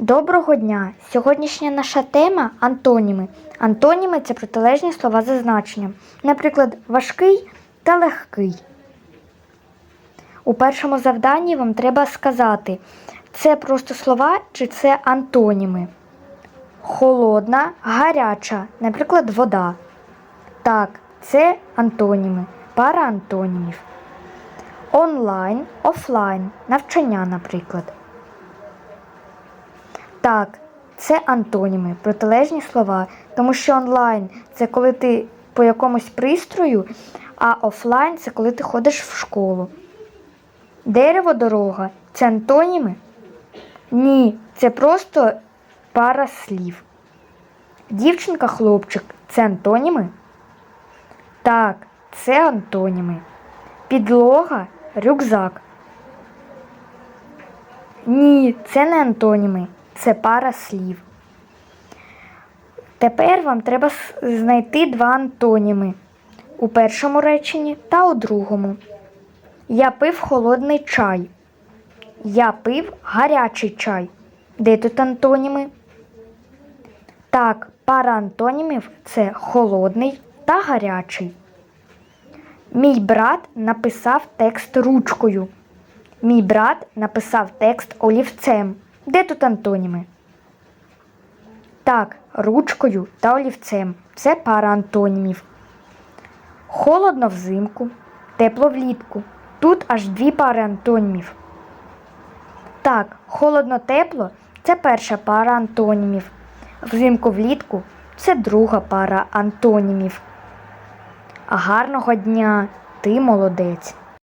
Доброго дня! Сьогоднішня наша тема антоніми. Антоніми це протилежні слова за значенням. Наприклад, важкий та легкий. У першому завданні вам треба сказати, це просто слова чи це антоніми. Холодна, гаряча, наприклад, вода. Так, це антоніми, пара антонімів. Онлайн, офлайн, навчання, наприклад. Так, це антоніми, протилежні слова, тому що онлайн це коли ти по якомусь пристрою, а офлайн це коли ти ходиш в школу. Дерево, дорога це антоніми? Ні, це просто пара слів. Дівчинка, хлопчик це антоніми? Так, це антоніми. Підлога, рюкзак. Ні, це не антоніми, це пара слів. Тепер вам треба знайти два антоніми у першому реченні та у другому. Я пив холодний чай. Я пив гарячий чай. Де тут антоніми? Так, пара антонімів це холодний та гарячий. Мій брат написав текст ручкою. Мій брат написав текст олівцем. Де тут антоніми? Так, ручкою та олівцем. Це пара антонімів. Холодно взимку, тепло влітку. Тут аж дві пари антонімів. Так, холодно-тепло це перша пара антонімів. Взимку влітку це друга пара антонімів. Гарного дня, ти молодець.